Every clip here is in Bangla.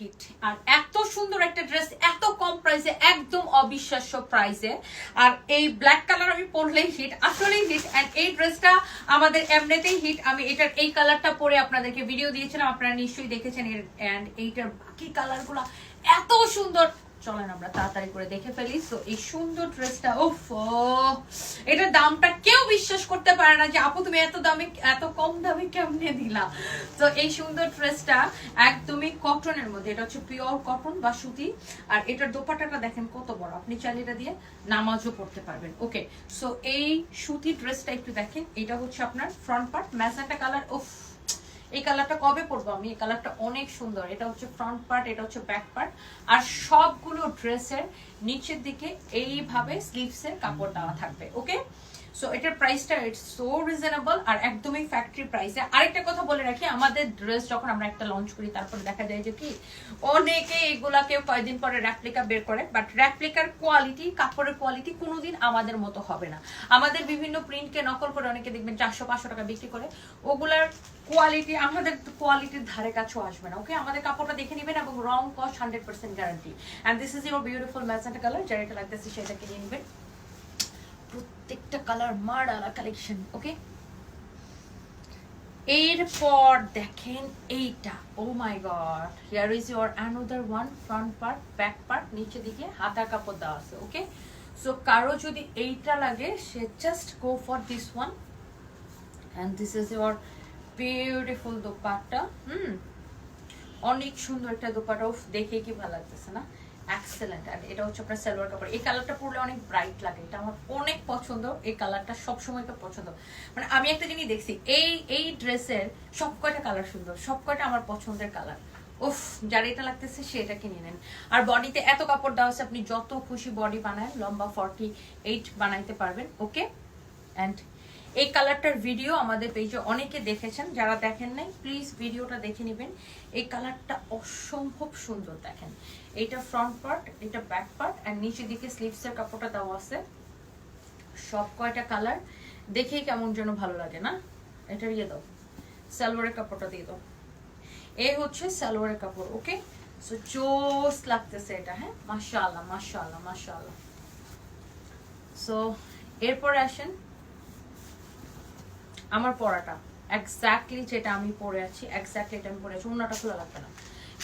হিট। আর এত সুন্দর একটা ড্রেস এত কম প্রাইসে একদম অবিশ্বাস্য প্রাইসে আর এই ব্ল্যাক কালার আমি পরলেই হিট আসলেই হিট অ্যান্ড এই ড্রেসটা আমাদের এমনিতেই হিট আমি এটার, এই কালারটা পরে আপনাদেরকে ভিডিও দিয়েছিলাম, আপনারা নিশ্চয়ই দেখেছেন এর অ্যান্ড এইটার বাকি কালারগুলো এত সুন্দর। চলেন আমরা তাড়াতাড়ি করে দেখে ফেলি। তো এই সুন্দর ড্রেসটা উফ এটার দামটা কেউ বিশ্বাস করতে পারে না যে, আপু, তুমি এত দামে, এত কম দামে কেমনে দিলা? তো এই সুন্দর ড্রেসটা একদমই কটনের মধ্যে। এটা হচ্ছে পিওর কটন বা সুতি। আর এটার দোপাটাটা দেখেন কত বড়। আপনি চাইলে এটা দিয়ে নামাজও পড়তে পারবেন। ওকে সো এই সুতি ড্রেসটা একটু দেখেন। এটা হচ্ছে আপনার ফ্রন্ট পার্ট ম্যাজেন্টা কালার উফ এই কালারটা কবে পরবো আমি? এই কালারটা অনেক সুন্দর। এটা হচ্ছে ফ্রন্ট পার্ট এটা হচ্ছে ব্যাক পার্ট আর সবগুলো ড্রেসের নিচের দিকে এইভাবে স্লিভসের কাপড় দেওয়া থাকবে ওকে সো এটার প্রাইসটা ইটস সো রিজনেবল আর একদমই ফ্যাক্টরি প্রাইসে আরেকটা কথা বলে রাখি, আমাদের ড্রেস যখন আমরা একটা লঞ্চ করি, তারপরে দেখা যায় যে কি, অনেকে এগুলাকে কয়েকদিন পরে র্যাপ্লিকা বের করে বাট র্যাপ্লিকার কোয়ালিটি কাপড়ের কোয়ালিটি কোনোদিন আমাদের মতো হবে না। আমাদের বিভিন্ন প্রিন্টকে নকল করে অনেকে দেখবেন চারশো পাঁচশো টাকা বিক্রি করে, ওগুলার কোয়ালিটি আমাদের কোয়ালিটির ধারে কাছেও আসবে না ওকে আমাদের কাপড়টা দেখে নেবেন এবং রং cost hundred percent guarantee and this is your beautiful magenta colour যার এটা লাগতেছে সেটাকে নিয়ে নেবেন। প্রত্যেকটা কালার মার্ডালা কালেকশন ওকে এরপর দেখেন এইটা ও my god here is your another one front part back part নিচে দিকে হাতা কাপড় দেওয়া আছে ওকে সো কারও যদি এইটা লাগে, সে just go for this one and this is your beautiful dupatta, hmm? অনেক সুন্দর একটা দোপাটা দেখে কি ভালো লাগতেছে না? এক্সেলেন্ট আর এটা হচ্ছে আপনার সালোয়ার কাপড়। এই কালারটা পরলে অনেক ব্রাইট লাগে। এটা আমার অনেক পছন্দ। এই কালারটা সবসময় পছন্দ। মানে আমি একটা জিনিস দেখছি, এই এই ড্রেসের সব কয়টা কালার সুন্দর সব কয়টা আমার পছন্দের কালার। উফ, যার এটা লাগতেছে সে এটা কিনে নেন। আর বডিতে এত কাপড় দেওয়া আছে, আপনি যত খুশি বডি বানায়, লম্বা ফর্টি এইট বানাইতে পারবেন ওকে অ্যান্ড এই কালারটার ভিডিও আমাদের পেজে অনেকে দেখেছেন, যারা দেখেন নাই প্লিজ ভিডিওটা দেখে নেবেন। এই কালারটা অসম্ভব সুন্দর দেখেন। এইটা ফ্রন্ট পার্ট এটা ব্যাক পার্ট আর নিচের দিকে স্লিভসের কাপড়টা দেওয়া আছে। সব কয়টা কালার, দেখেই কেমন যেন ভালো লাগে, না? এটা ইয়ে দাও। সালোয়ারের কাপড়টা দিয়ে দাও। এই হচ্ছে সালোয়ারের কাপড় ওকে সো জোস লাগতেছে এটা হ্যাঁ? মাশাআল্লাহ মাশাআল্লাহ মাশাআল্লাহ। সো এরপরে আসেন আমার পরাটা এক্স্যাক্টলি যেটা আমি পরে আছি এক্স্যাক্টলি এটা আমি পরে আছি অন্যটা খোলা লাগবে না।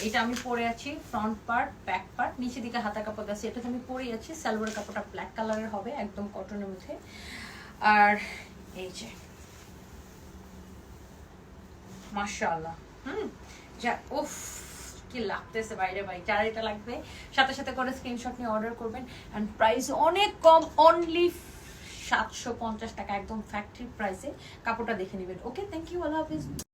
এটা আমি পরে আছি ফ্রন্ট পার্ট ব্যাক পার্ট নিচে দিকে হাতা কাপড় আছে এটা তো আমি পরেই আছি সালোয়ার কাপড়টা ব্ল্যাক কালারের হবে, একদম কটনের মধ্যে। আর এই যে, মাশাআল্লাহ, হুম, যা, উফ, কি লাগতেছে বাইরে ভাই, যারা এটা লাগবে, সাথে সাথে করে স্ক্রিনশট নিয়ে অর্ডার করবেন। অ্যান্ড প্রাইস অনেক কম অনলি সাতশো পঞ্চাশ টাকা একদম ফ্যাক্টরি প্রাইসে কাপড়টা দেখে নেবেন। Okay thank you Allah Hafiz.